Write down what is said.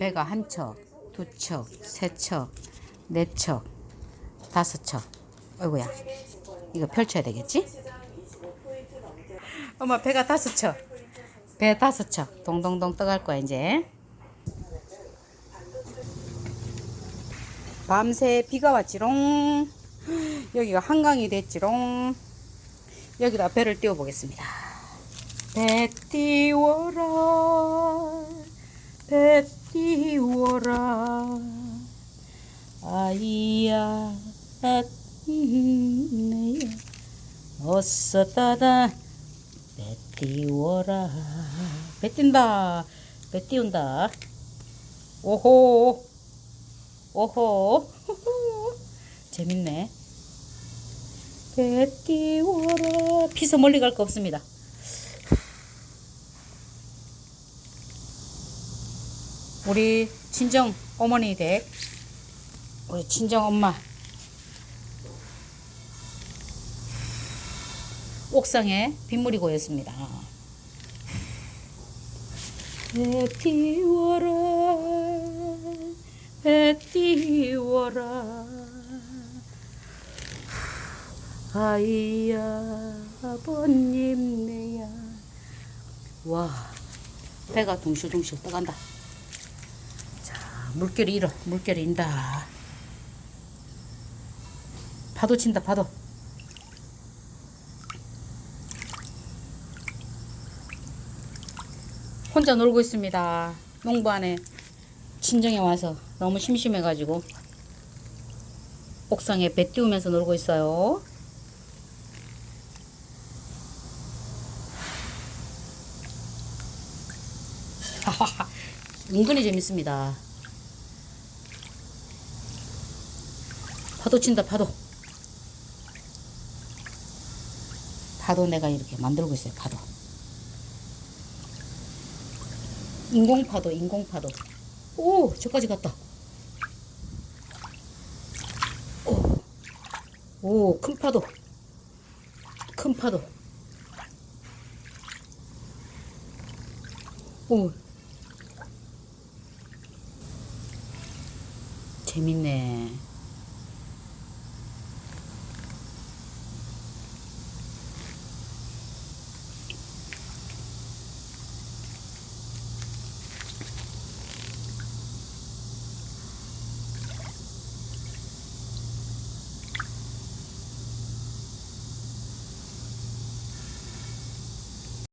배가 한 척, 두 척, 세 척, 네 척, 다섯 척. 어이구야. 이거 펼쳐야 되겠지? 엄마 배가 다섯 척. 배 다섯 척. 동동동 떠갈 거야 이제. 밤새 비가 왔지롱. 여기가 한강이 됐지롱. 여기다 배를 띄워 보겠습니다. 배 띄워라. 아이야, 아이야. 어서 따다. 배 띄워라. 배 띈다. 배 띄운다. 오호. 오호. 재밌네. 배 띄워라. 피서 멀리 갈 거 없습니다. 우리 친정 어머니 댁, 우리 친정 엄마. 옥상에 빗물이 고였습니다. 배 띄워라. 아이야, 아버님 내야. 와, 배가 둥실둥실 떠간다. 자, 물결이 일어, 물결이 인다. 파도 친다, 파도. 혼자 놀고 있습니다. 농부 안에 친정에 와서 너무 심심해가지고 옥상에 배 띄우면서 놀고 있어요. 은근히 재밌습니다. 파도 친다, 파도. 파도 내가 이렇게 만들고 있어요, 파도. 인공파도, 인공파도. 오, 저까지 갔다. 오, 오, 큰 파도. 큰 파도. 오. 재밌네.